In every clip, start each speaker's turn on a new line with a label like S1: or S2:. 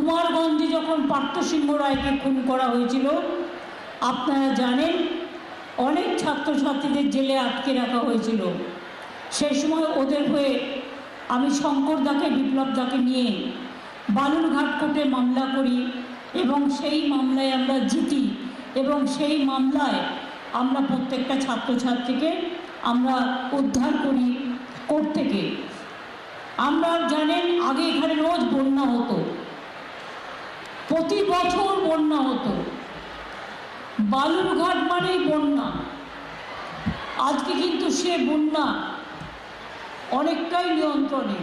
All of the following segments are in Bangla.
S1: কুমারগঞ্জে যখন পার্থ সিংহ রায়কে খুন করা হয়েছিল, আপনারা জানেন অনেক ছাত্রছাত্রীদের জেলে আটকে রাখা হয়েছিল। সেই সময় ওদের হয়ে আমি শঙ্কর দাকে, বিপ্লব দাকে নিয়ে বালুরঘাট কোর্টে মামলা করি এবং সেই মামলায় আমরা জিতি এবং সেই মামলায় আমরা প্রত্যেকটা ছাত্রছাত্রীকে আমরা উদ্ধার করি কোর্ট থেকে। আমরা জানেন আগে এখানে রোজ বন্যা হতো। প্রতি বছর বন্যা হতো। বালুরঘাট মানেই বন্যা। আজকে কিন্তু সে বন্যা অনেকটাই নিয়ন্ত্রণে।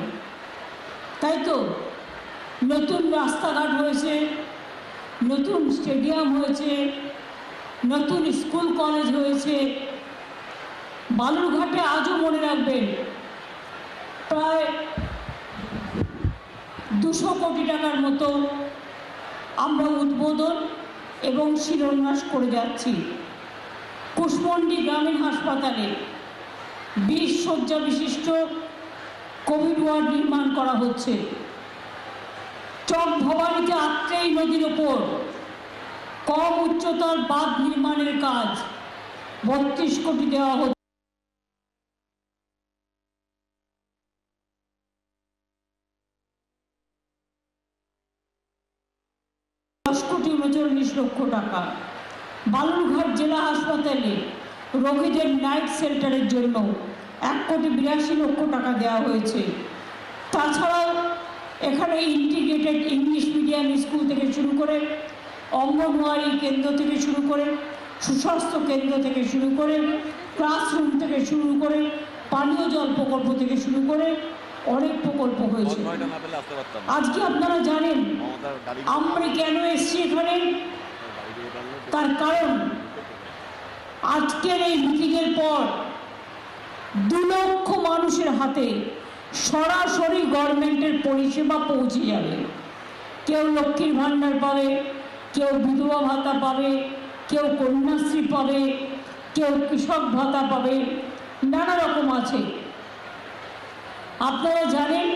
S1: তাই তো? নতুন রাস্তাঘাট হয়েছে, নতুন স্টেডিয়াম হয়েছে, নতুন স্কুল কলেজ হয়েছে। বালুরঘাটে আজও মনে রাখবেন, প্রায় দুশো কোটি টাকার মতো আমরা উদ্বোধন এবং শিলান্যাস করে যাচ্ছি। কুশমন্ডি গ্রামীণ হাসপাতালে বিশ শয্যা বিশিষ্ট কোভিড ওয়ার্ড নির্মাণ করা হচ্ছে। চক ভবানীতে আত্রেই নদীর ওপর কম উচ্চতার বাঁধ নির্মাণের কাজ বত্রিশ কোটি দেওয়া হচ্ছে। লক্ষ টাকা। বালুরঘাট জেলা হাসপাতালে রোগীদের নাইট সেন্টারের জন্য এক কোটি বিরাশি লক্ষ টাকা দেওয়া হয়েছে। তাছাড়াও এখানে ইন্টিগ্রেটেড ইংলিশ মিডিয়াম স্কুল থেকে শুরু করে অঙ্গনওয়াড়ি কেন্দ্র থেকে শুরু করে সুস্বাস্থ্য কেন্দ্র থেকে শুরু করে ক্লাসরুম থেকে শুরু করে পানীয় জল প্রকল্প থেকে শুরু করে অনেক প্রকল্প হয়েছে। আজকে আপনারা জানেন আমরা কেন এসছি এখানে? তার কারণ, আজকের এই মিটিংয়ের পর দু লক্ষ মানুষের হাতে সরাসরি গভর্নমেন্টের পরিষেবা পৌঁছে যাবে। কেউ লক্ষ্মীর ভাণ্ডার পাবে, কেউ বিধবা ভাতা পাবে, কেউ কন্যাশ্রী পাবে, কেউ কৃষক ভাতা পাবে, নানা রকম আছে। আপনারা জানেন,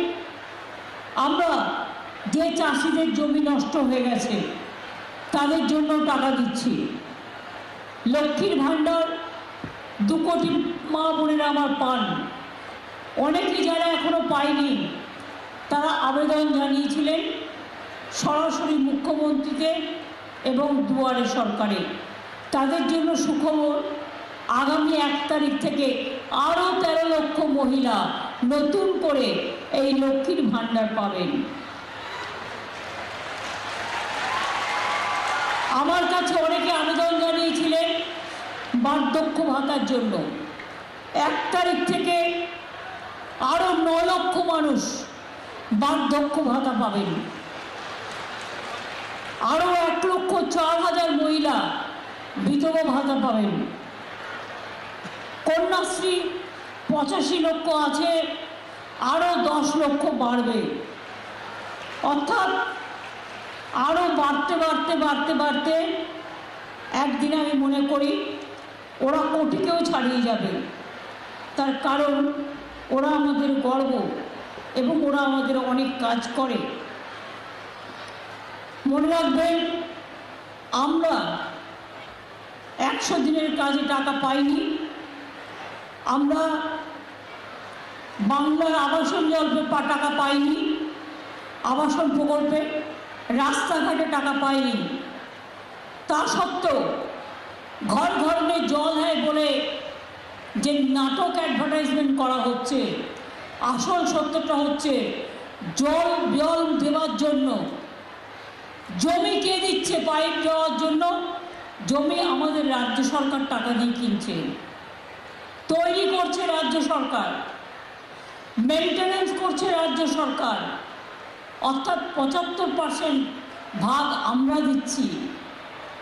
S1: আমরা যে চাষিদের জমি নষ্ট হয়ে গেছে তাদের জন্য টাকা দিচ্ছি। লক্ষ্মীর ভাণ্ডার দু কোটি মা বোনেরা আমার পান। অনেকেই যারা এখনও পায়নি, তারা আবেদন জানিয়েছিলেন সরাসরি মুখ্যমন্ত্রীকে এবং দুয়ারে সরকারে। তাদের জন্য সুখবর, আগামী এক তারিখ থেকে আরও তেরো লক্ষ মহিলা নতুন করে এই লক্ষ্মীর ভাণ্ডার পাবেন। আমার কাছে অনেকে আবেদন জানিয়েছিলেন বার্ধক্য ভাতার জন্য। এক তারিখ থেকে আরও ন লক্ষ মানুষ বার্ধক্য ভাতা পাবেন। আরও এক লক্ষ চার হাজার মহিলা বিধবা ভাতা পাবেন। কন্যাশ্রী পঁচাশি লক্ষ আছে আরও দশ লক্ষ বাড়বে। অর্থাৎ আরও বাড়তে বাড়তে বাড়তে বাড়তে একদিন আমি মনে করি ওরা কোটিকেও ছাড়িয়ে যাবে। তার কারণ ওরা আমাদের গর্ব এবং ওরা আমাদের অনেক কাজ করে। মনে রাখবেন, আমরা একশো দিনের কাজে টাকা পাইনি। আমরা বাংলার আবাসন জল্পে টাকা পাইনি। আবাসন প্রকল্পে রাস্তাঘাটে টাকা পাইনি। তা সত্ত্বেও ঘর ঘর জল হয় বলে যে নাটক অ্যাডভার্টাইজমেন্ট করা হচ্ছে, আসল সত্যটা হচ্ছে জল জল দেওয়ার জন্য, জমি কে দিচ্ছে পাইপ দেওয়ার জন্য, জমি আমাদের রাজ্য সরকার টাকা দিয়ে কিনছে। তৈরি করছে রাজ্য সরকার মেনটেনেন্স করছে রাজ্য সরকার। অর্থাৎ পঁচাত্তর পার্সেন্ট ভাগ আমরা দিচ্ছি।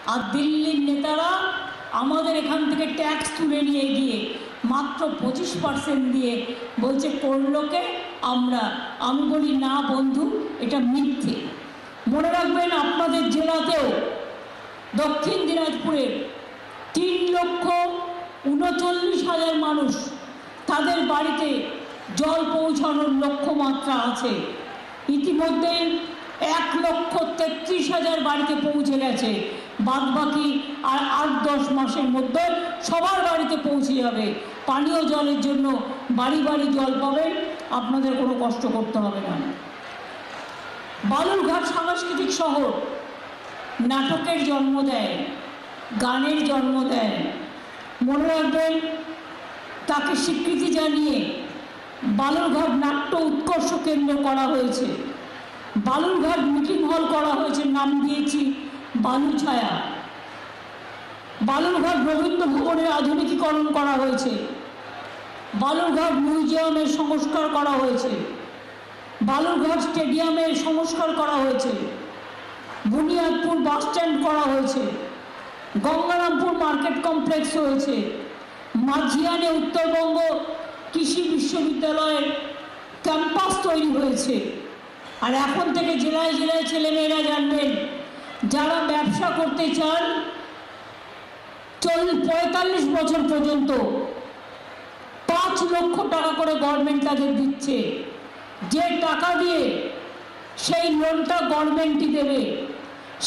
S1: আর দিল্লির নেতারা আমাদের এখান থেকে ট্যাক্স তুলে নিয়ে গিয়ে মাত্র পঁচিশ পার্সেন্ট দিয়ে বলছে, করলোকে আমরা। আমি বলি, না বন্ধু, এটা মিথ্যে। মনে রাখবেন, আপনাদের জেলাতেও দক্ষিণ দিনাজপুরের তিন লক্ষ উনচল্লিশ হাজার মানুষ তাদের বাড়িতে জল পৌঁছানোর লক্ষ্যমাত্রা আছে। ইতিমধ্যে এক লক্ষ তেত্রিশ হাজার বাড়িতে পৌঁছে গেছে। বাদ বাকি আর আট দশ মাসের মধ্যে সবার বাড়িতে পৌঁছে যাবে। পানীয় জলের জন্য বাড়ি বাড়ি জল পাবেন, আপনাদের কোনো কষ্ট করতে হবে না। বালুরঘাট সাংস্কৃতিক শহর নাটকের জন্ম দেয়, গানের জন্ম দেয়। মনে রাখবেন, তাকে স্বীকৃতি জানিয়ে বালুরঘাট নাট্য উৎকর্ষ কেন্দ্র করা হয়েছে। বালুরঘাট মিটিং হল করা হয়েছে, নাম দিয়েছি বালুছায়া। বালুরঘাট রবীন্দ্র ভবনের আধুনিকীকরণ করা হয়েছে। বালুরঘাট মিউজিয়ামের সংস্কার করা হয়েছে। বালুরঘাট স্টেডিয়ামের সংস্কার করা হয়েছে। বুনিয়াদপুর বাস স্ট্যান্ড করা হয়েছে। গঙ্গারামপুর মার্কেট কমপ্লেক্স হয়েছে। মাঝিয়ানে উত্তরবঙ্গ কৃষি বিশ্ববিদ্যালয়ের ক্যাম্পাস তৈরি হয়েছে। আর এখন থেকে জেলায় জেলায় ছেলেমেয়েরা জানবেন, যারা ব্যবসা করতে চান চল্লিশ পঁয়তাল্লিশ বছর পর্যন্ত পাঁচ লক্ষ টাকা করে গভর্নমেন্ট তাদের দিচ্ছে। যে টাকা দিয়ে সেই লোনটা গভর্নমেন্টই দেবে,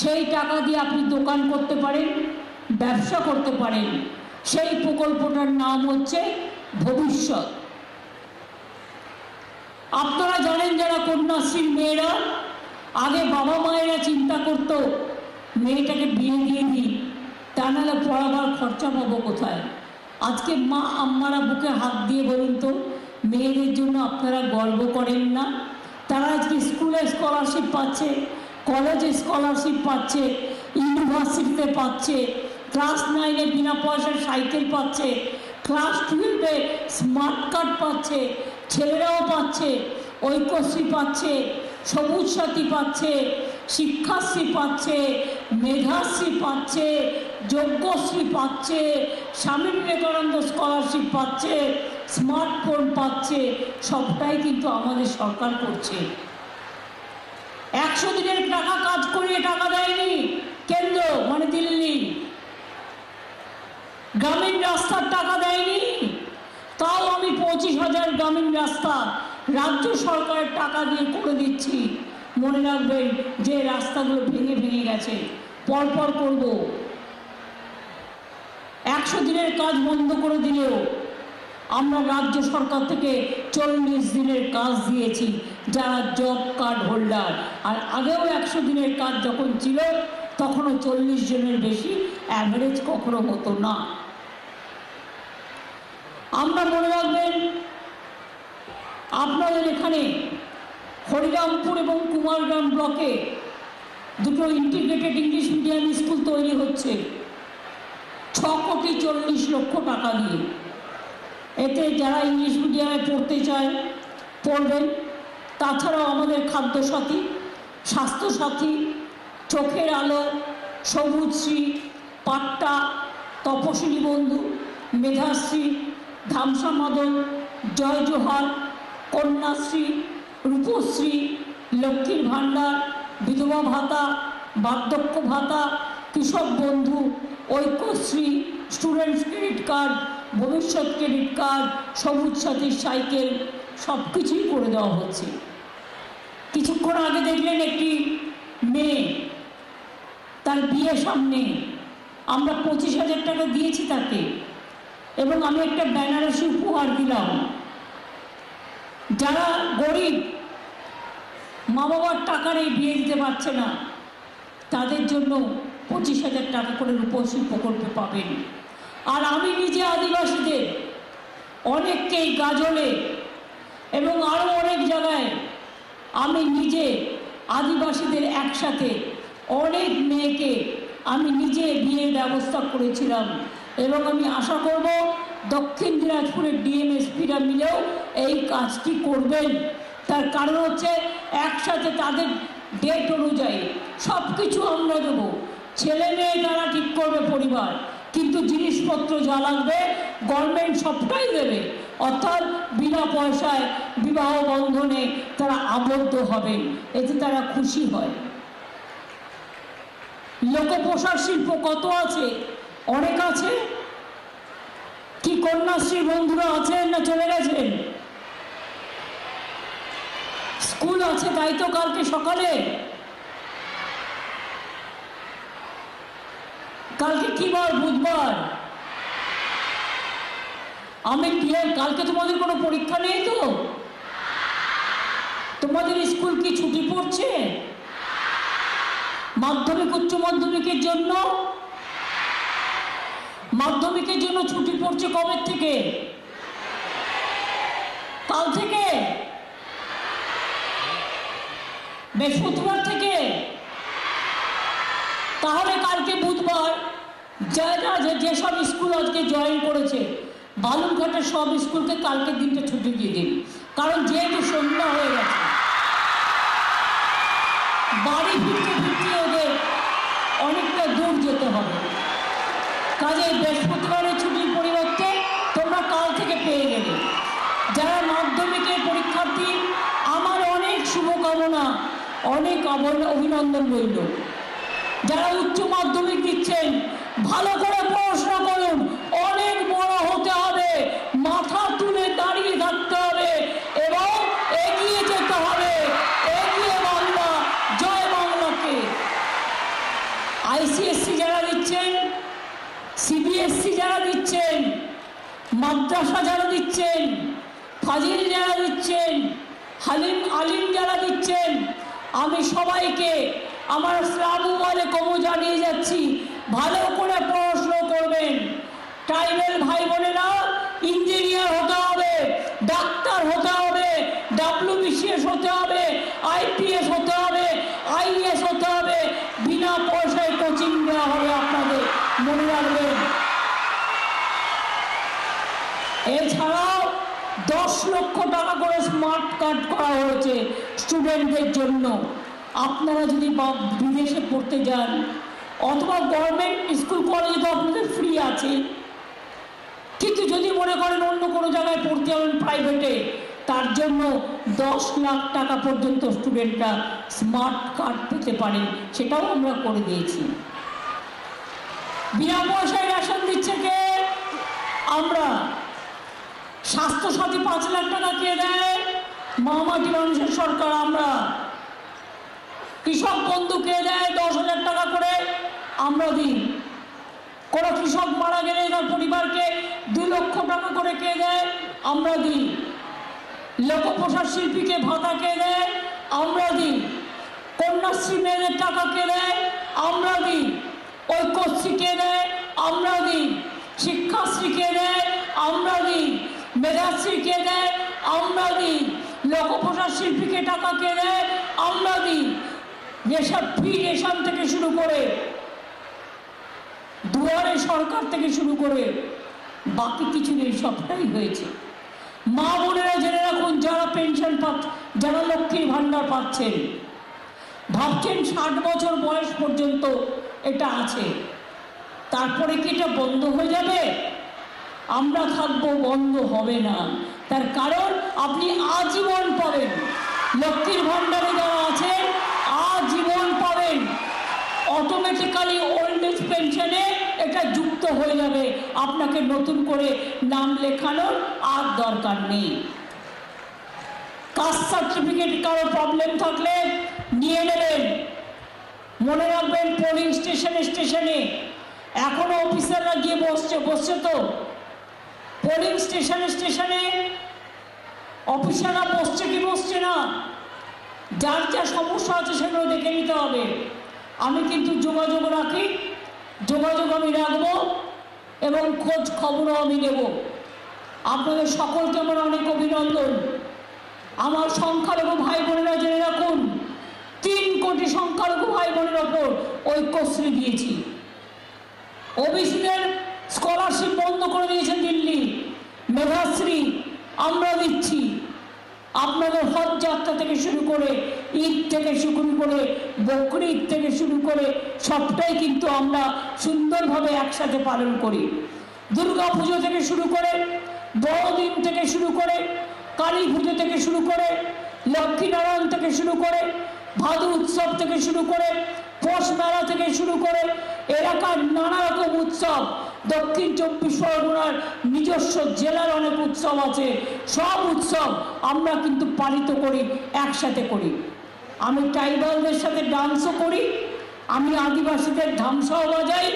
S1: সেই টাকা দিয়ে আপনি দোকান করতে পারেন, ব্যবসা করতে পারেন। সেই প্রকল্পটার নাম হচ্ছে ভবিষ্যৎ। আপনারা জানেন যারা কন্যাশ্রীর মেয়েরা, আগে বাবা মায়েরা চিন্তা করতো, মেয়েটাকে বিয়ে দিয়ে দিই, তা নাহলে পড়াবার খরচা পাবো কোথায়? আজকে মা আম্মারা বুকে হাত দিয়ে বলুন তো, মেয়েদের জন্য আপনারা গর্ব করেন না? তারা আজকে স্কুলে স্কলারশিপ পাচ্ছে, কলেজে স্কলারশিপ পাচ্ছে, ইউনিভার্সিটিতে পাচ্ছে, ক্লাস নাইনে বিনা পয়সার সাইকেল পাচ্ছে ক্লাস টুয়েলভে স্মার্ট কার্ড পাচ্ছে, ছেলেরাও পাচ্ছে, ঐক্যশ্রী পাচ্ছে, সবুজ সাথী পাচ্ছে, শিক্ষাশ্রী পাচ্ছে, মেধাশ্রী পাচ্ছে, যজ্ঞশ্রী পাচ্ছে, স্বামী বিবেকানন্দ স্কলারশিপ পাচ্ছে স্মার্টফোন পাচ্ছে, সবটাই কিন্তু আমাদের সরকার করছে। একশো দিনের টাকা কাজ করিয়ে টাকা দেয়নি, কেন্দ্র মানে দিল্লি গ্রামীণ রাস্তার টাকা দেয়নি? তাও আমি পঁচিশ হাজার গ্রামীণ রাস্তা রাজ্য সরকারের টাকা দিয়ে করে দিচ্ছি। মনে রাখবেন যে রাস্তাগুলো ভেঙে ভেঙে গেছে। পরপর করব। একশো দিনের কাজ বন্ধ করে দিলেও আমরা রাজ্য সরকার থেকে চল্লিশ দিনের কাজ দিয়েছি যারা জব কার্ড হোল্ডার। আর আগেও একশো দিনের কাজ যখন ছিল, তখনও চল্লিশ জনের বেশি অ্যাভারেজ কখনো হতো না। আমরা মনে রাখবেন, আপনাদের এখানে হরিরামপুর এবং কুমারগ্রাম ব্লকে দুটো ইন্টিগ্রেটেড ইংলিশ মিডিয়াম স্কুল তৈরি হচ্ছে। ছ কোটি চল্লিশ লক্ষ টাকা দিয়ে। এতে যারা ইংলিশ মিডিয়ামে পড়তে চায়, পড়বেন। তাছাড়াও আমাদের খাদ্যসাথী, স্বাস্থ্যসাথী, চোখের আলো সবুজশ্রী পাট্টা, তপশিলি বন্ধু, মেধাশ্রী ধামসা মদন, জয় জোহার, কন্যাশ্রী, রূপশ্রী, লক্ষ্মীর ভাণ্ডার, বিধবা ভাতা, বার্ধক্য ভাতা, Krishak Bandhu, Aikyashree, students credit card, Bhabishyat credit card, সবুজ সাথীর সাইকেল সব কিছুই করে দেওয়া হচ্ছে। কিছুক্ষণ আগে দেখলেন একটি মেয়ে, তার বিয়ে সামনে। আমরা পঁচিশ হাজার টাকা দিয়েছি তাকে। এবং আমি একটা বেনারসি উপহার দিলাম। যারা গরিব মা বাবার টাকা নেই বিয়ে দিতে পারছে না, তাদের জন্য পঁচিশ হাজার টাকা করে রূপশ্রী প্রকল্পে পাবেন। আর আমি নিজে আদিবাসীদের, অনেককেই গাজলে এবং আরও অনেক জায়গায় আমি নিজে আদিবাসীদের একসাথে অনেক মেয়েকে আমি নিজে বিয়ের ব্যবস্থা করেছিলাম। এবং আমি আশা করব দক্ষিণ দিনাজপুরের ডিএমএসপিরা মিলেও এই কাজটি করবেন। তার কারণ হচ্ছে একসাথে তাদের ডেট অনুযায়ী সব কিছু আমরা দেবো। ছেলে মেয়ে তারা ঠিক করবে পরিবার, কিন্তু জিনিসপত্র যা লাগবে গভর্নমেন্ট সবটাই দেবে। অর্থাৎ বিনা পয়সায় বিবাহ বন্ধনে তারা আবদ্ধ হবে এতে তারা খুশি হয়। লোকপ্রসার শিল্প কত আছে? অনেক আছে। কি কন্যাশ্রী বন্ধুরা আছেন না চলে গেছেন? স্কুল আছে, তাই তো কালকে সকালে। কালকে কি বার? বুধবার। আমি কি, কালকে তোমাদের কোনো পরীক্ষা নেই তো? তোমাদের স্কুল কি ছুটি পড়ছে? মাধ্যমিক, উচ্চ মাধ্যমিকের জন্য মাধ্যমিকের জন্য ছুটি পড়ছে কবে থেকে? কাল থেকে? বৃহস্পতিবার থেকে? তাহলে কালকে বুধবার যারা যেসব স্কুল আজকে জয়েন করেছে, বালুরঘাটের সব স্কুলকে কালকে দিনটা ছুটি দিয়ে দিন। কারণ যেহেতু সন্ধ্যা হয়ে গেছে, বাড়ি ফিরতে ফিরতে ওদের হবে কাজে বৃহস্পতিবারের ছুটির পরিবর্তে তোমরা কাল থেকে পেয়ে গেলে। যারা মাধ্যমিকের পরীক্ষার্থী, আমার অনেক শুভকামনা, অনেক অভিনন্দন রইল। যারা উচ্চ মাধ্যমিক দিচ্ছেন, ভালো করে পড়াশোনা করুন, অনেক বড় হতে হবে মাথা তুলে দাঁড়িয়ে থাকতে হবে এবং এগিয়ে যেতে হবে এগিয়ে বাংলা জয় বাংলাকে আইসিএসসি যারা দিচ্ছেন সিবিএসসি যারা দিচ্ছেন মাদ্রাসা যারা দিচ্ছেন ফাজিল যারা দিচ্ছেন হালিম আলিম যারা দিচ্ছেন আমি সবাইকে আমার সালামু আলাইকুমও জানিয়ে যাচ্ছি, ভালো করে পড়াশুনো করবেন। ট্রাইবেল ভাই বোনেরা, ইঞ্জিনিয়ার হতে হবে, ডাক্তার হতে হবে, ডাব্লিউবিসিএস হতে হবে, আইপিএস হতে হবে, আইএস হতে হবে, বিনা পয়সায় কোচিং দেওয়া হবে আপনাদের, মনে রাখবেন। এছাড়াও দশ লক্ষ টাকা করে স্মার্ট কার্ড করা হয়েছে স্টুডেন্টদের জন্য। আপনারা যদি বা- বিদেশে পড়তে যান, অথবা গভর্নমেন্ট স্কুল কলেজে তো আপনাদের ফ্রি আছে, কিন্তু যদি মনে করেন অন্য কোনো জায়গায় পড়তে যাবেন প্রাইভেটে তার জন্য দশ লাখ টাকা পর্যন্ত স্টুডেন্টরা স্মার্ট কার্ড পেতে পারেন, সেটাও আমরা করে দিয়েছি। বিনা পয়সায় রেশন দিচ্ছে কে? আমরা। স্বাস্থ্যসাথী পাঁচ লাখ টাকা কে দেয়? মামাটি মানুষের সরকার, আমরা। কৃষক বন্ধু কে দেয় দশ হাজার টাকা করে, আমরা দিই। কোনো কৃষক মারা গেলে তার পরিবারকে দু লক্ষ টাকা করে কে দেয়, আমরা দিই। লোকপ্রসাদ শিল্পীকে ভাতা কে দেয়, আমরা দিই। কন্যাশ্রী মেয়েদের টাকা কে দেয়, আমরা দিই। ঐক্যশ্রী কে দেয়, আমরা দিই। শিক্ষাশ্রী কে দেয়, আমরা দিই। মেধাশ্রী কে দেয়, আমরা দিই। লোকপ্রসাদ শিল্পীকে টাকা কে দেয়, আমরা দিই। যেসব ফ্রি রেশন থেকে শুরু করে, দুয়ারে সরকার থেকে শুরু করে, বাকি কিছু নেই, সবটাই হয়েছে। মা বোনেরা জেনে রাখুন, যারা পেনশন পাচ্ছে, যারা লক্ষ্মীর ভাণ্ডার পাচ্ছেন, ভাবছেন ষাট বছর বয়স পর্যন্ত এটা আছে। তারপরে কি এটা বন্ধ হয়ে যাবে? আমরা থাকব, বন্ধ হবে না। তার কারণ, আপনি আজীবন পাবেন। লক্ষ্মীর ভাণ্ডারে যারা আছেন অটোমেটিক্যালি ওল্ড এজ পেনশনে এটা যুক্ত হয়ে যাবে। আপনাকে নতুন করে নাম লেখানোর আর দরকার নেই। কাস্ট সার্টিফিকেট কারও প্রবলেম থাকলে নিয়ে নেবেন। মনে রাখবেন পোলিং স্টেশনে স্টেশনে এখনও অফিসাররা গিয়ে বসছে বসছে তো। পোলিং স্টেশনে স্টেশনে অফিসাররা বসছে কি বসছে না? যার যা সমস্যা আছে সেগুলো দেখে নিতে হবে। আমি কিন্তু যোগাযোগ রাখি, যোগাযোগ আমি রাখব এবং খোঁজ খবরও আমি নেব। আপনাদের সকলকে আমার অনেক অভিনন্দন। আমার সংখ্যালঘু ভাই বোনেরা জেনে রাখুন, তিন কোটি সংখ্যালঘু ভাই বোনের ওপর ঐক্যশ্রী দিয়েছি ওবিসিদের স্কলারশিপ বন্ধ করে দিয়েছে দিল্লি। মেধাশ্রী আমরা দিচ্ছি। আপনাদের হজ যাত্রা থেকে শুরু করে ঈদ থেকে শুরু করে বকরি ঈদ থেকে শুরু করে সবটাই কিন্তু আমরা সুন্দরভাবে একসাথে পালন করি। দুর্গা পুজো থেকে শুরু করে বড়দিন থেকে শুরু করে কালী পুজো থেকে শুরু করে লক্ষ্মীনারায়ণ থেকে শুরু করে ভাদু উৎসব থেকে শুরু করে পৌষ মেলা থেকে শুরু করে এলাকার নানা রকম উৎসব দক্ষিণ চব্বিশ পরগনার নিজস্ব জেলার অনেক উৎসব আছে। সব উৎসব আমরা কিন্তু পালিত করি, একসাথে করি। আমি ট্রাইবালদের সাথে ডান্সও করি, আমি আদিবাসীদের ধামসাও বাজাই,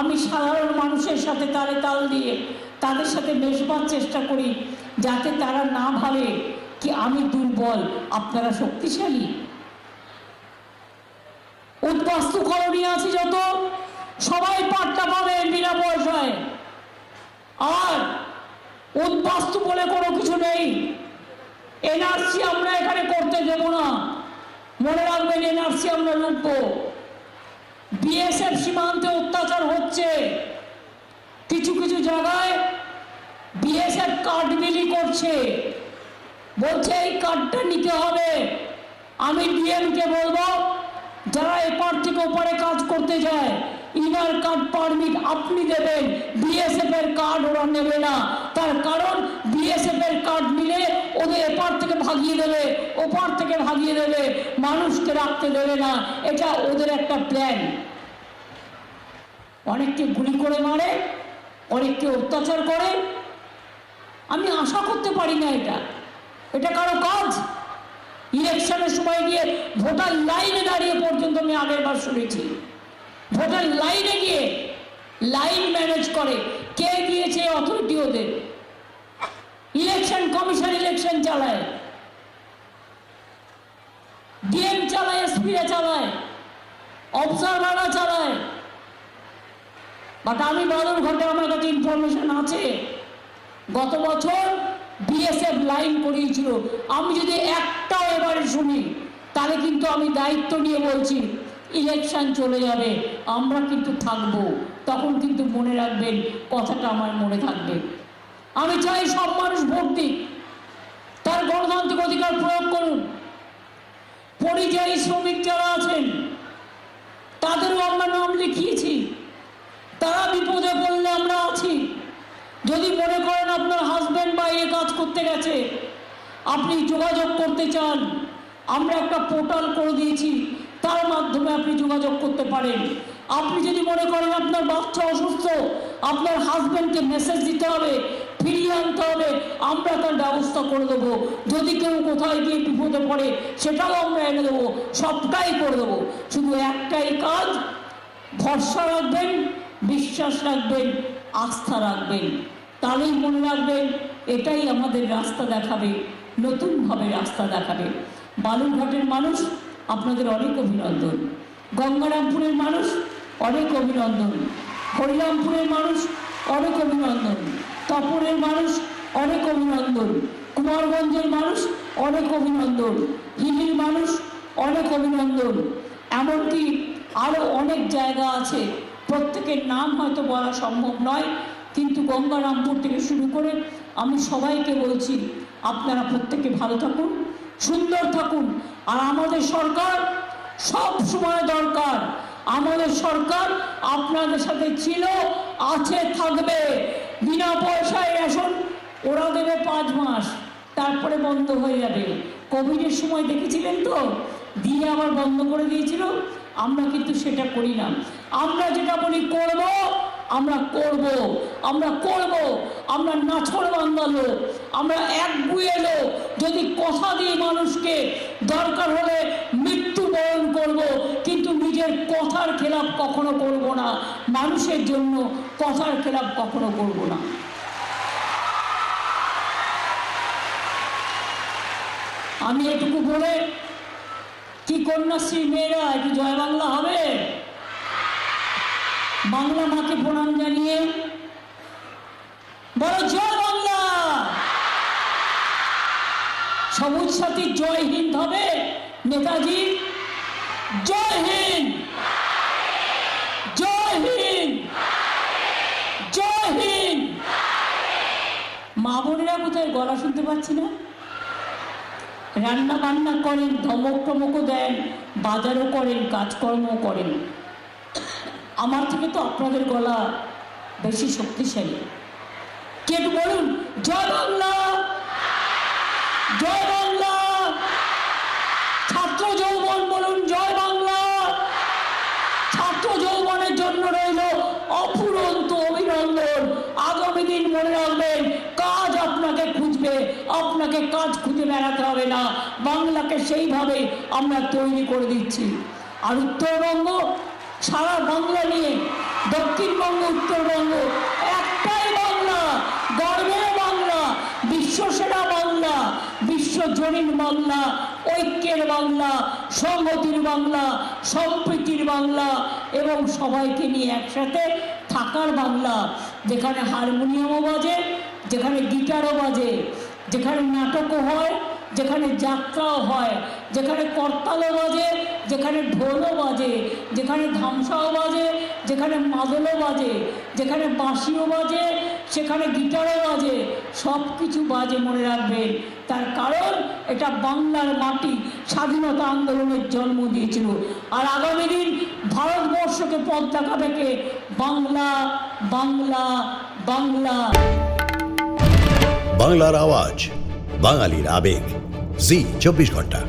S1: আমি সাধারণ মানুষের সাথে তালে তাল দিয়ে তাদের সাথে মেশবার চেষ্টা করি, যাতে তারা না ভাবে কি আমি দুর্বল, আপনারা শক্তিশালী। উদ্বাস্তু কলোনি আছে যত সবাই পাট্টা পাবেন বিনা পয়সায়। আর উদ্বাস্তু বলে কোনো কিছু নেই। এনআরসি আমরা এখানে করতে দেব না। মনে রাখবেন, এনআরসি আমরা লুটবো বিএসএফ সীমান্তে অত্যাচার হচ্ছে। কিছু কিছু জায়গায় বিএসএফ কার্ড বিলি করছে। বলছে, এই কার্ডটা নিতে হবে। আমি ডিএমকে বলব, যারা এপার থেকে ওপারে কাজ করতে যায় ইনার কার্ড পারমিট আপনি দেবেন বিএসএফ এর কার্ড ওরা নেবে না। তার কারণ বিএসএফ এর কার্ড নিলে ওদের এপার থেকে ভাগিয়ে দেবে, ওপার থেকে ভাগিয়ে দেবে, মানুষকে রাখতে দেবে না। এটা ওদের একটা প্ল্যান অনেককে গুলি করে মারে, অনেককে অত্যাচার করে। আমি আশা করতে পারি না এটা। এটা কারও কাজ? ইলেকশনের সময় গিয়ে ভোটার লাইনে দাঁড়িয়ে পর্যন্ত আমি আগের বার শুনেছি। ভোটার লাইনে গিয়ে লাইন ম্যানেজ করে। কে দিয়েছে অথরিটি ওদের? ইলেকশন কমিশন ইলেকশন চালায়। ডিএম চালায় এসপিরা চালায়, অবজারভাররা চালায়। বাট আমি বাদল ঘটে, আমার কাছে ইনফরমেশন আছে। গত বছর বিএসএফ লাইন করিয়েছিল। আমি যদি একটাও এবারে শুনি, তাহলে কিন্তু আমি দায়িত্ব নিয়ে বলছি। ইলেকশন চলে যাবে, আমরা কিন্তু থাকব। তখন কিন্তু মনে রাখবেন, কথাটা আমার মনে থাকবে। আমি চাই সব মানুষ ভোট দিক, তার গণতান্ত্রিক অধিকার প্রয়োগ করুন। পরিযায়ী শ্রমিক যারা আছেন, তাদেরও আমরা নাম লিখিয়েছি। তারা বিপদে পড়লে আমরা আছি। যদি মনে করেন আপনার হাজব্যান্ড বাইরে কাজ করতে গেছে, আপনি যোগাযোগ করতে চান, আমরা একটা পোর্টাল করে দিয়েছি। তার মাধ্যমে আপনি যোগাযোগ করতে পারেন। আপনি যদি মনে করেন আপনার বাচ্চা অসুস্থ, আপনার হাজব্যান্ডকে মেসেজ দিতে হবে, ফিরিয়ে আনতে হবে, আমরা তার ব্যবস্থা করে দেবো। যদি কেউ কোথায় গিয়ে বিপদে পড়ে, সেটাও আমরা এনে দেবো, সবটাই করে দেবো। শুধু একটাই কাজ, ভরসা রাখবেন, বিশ্বাস রাখবেন, আস্থা রাখবেন। তাহলেই মনে রাখবেন, এটাই আমাদের রাস্তা দেখাবে, নতুনভাবে রাস্তা দেখাবে। বালুরঘাটের মানুষ আপনাদের অনেক অভিনন্দন। গঙ্গারামপুরের মানুষ অনেক অভিনন্দন। হরিরামপুরের মানুষ অনেক অভিনন্দন। তপনের মানুষ অনেক অভিনন্দন। কুমারগঞ্জের মানুষ অনেক অভিনন্দন। হিলির মানুষ অনেক অভিনন্দন। এমনকি আরও অনেক জায়গা আছে। প্রত্যেকের নাম হয়তো বলা সম্ভব নয়, কিন্তু গঙ্গারামপুর থেকে শুরু করে আমি সবাইকে বলছি, আপনারা প্রত্যেকে ভালো থাকুন, সুন্দর থাকুন। আর আমাদের সরকার সব সময় দরকার। আমাদের সরকার আপনাদের সাথে ছিল, আছে, থাকবে। বিনা পয়সায় রেশন ওরা দেবে পাঁচ মাস, তারপরে বন্ধ হয়ে যাবে। কোভিডের সময় দেখেছিলেন তো? দিয়ে আবার বন্ধ করে দিয়েছিল। আমরা কিন্তু সেটা করি না। আমরা যেটা বলি করব আমরা করব আমরা করব, আমরা নাছর বাঙ্গালো আমরা এক গুয়েলো যদি কথা দিয়ে মানুষকে দরকার হলে মৃত্যু বরণ করব, কিন্তু নিজের কথার খেলাপ কখনো করব না, মানুষের জন্য কথার খেলাপ কখনো করব না। আমি এটুকু বলে, কি কন্যাশ্রী মেয়েরা, একটু জয় বাংলা হবে? বাংলা মাকে প্রণাম জানিয়ে বড় জয় বাংলা। সবুজ সাথী, জয় হিন্দ হবে। নেতাজি, জয় হিন্দ। জয় হিন্দ। জয় হিন্দ। মা বোনেরা কোথায় গলা শুনতে পাচ্ছি না? রান্না বান্না করেন ধমক টমকও দেন, বাজারও করেন, কাজকর্মও করেন। আমার থেকে তো আপনাদের গলা বেশি শক্তিশালী। কে বলুন, জয় বাংলা! জয় বাংলা! ছাত্র যৌবন বলুন, জয় বাংলা! ছাত্র যৌবনের জন্য রইল অফুরন্ত অভিনন্দন। আগামী দিন মনে রাখবেন, কাজ আপনাকে খুঁজবে, আপনাকে কাজ খুঁজে বেড়াতে হবে না। বাংলাকে সেইভাবে আমরা তৈরি করে দিচ্ছি। আর উত্তরবঙ্গ সারা বাংলা নিয়ে, দক্ষিণবঙ্গ, উত্তরবঙ্গ, একটাই বাংলা, গর্বের বাংলা বিশ্বসেরা বাংলা বিশ্বজনীন বাংলা, ঐক্যের বাংলা, সংহতির বাংলা, সম্প্রীতির বাংলা এবং সবাইকে নিয়ে একসাথে থাকার বাংলা। যেখানে হারমোনিয়ামও বাজে, যেখানে গিটারও বাজে, যেখানে নাটকও হয় যেখানে যাত্রাও হয়, যেখানে করতালও বাজে, যেখানে ঢোলও বাজে, যেখানে ধামসাও বাজে, যেখানে মাদলও বাজে, যেখানে বাঁশিও বাজে, সেখানে গিটারও বাজে সব কিছু বাজে মনে রাখবেন। তার কারণ এটা বাংলার মাটি, স্বাধীনতা আন্দোলনের জন্ম দিয়েছিল। আর আগামী দিন ভারতবর্ষকে পথ দেখাবে কে? বাংলা বাংলা বাংলা।
S2: বাংলার আওয়াজ, বাঙালির আবেগ। জি চব্বিশ ঘণ্টা।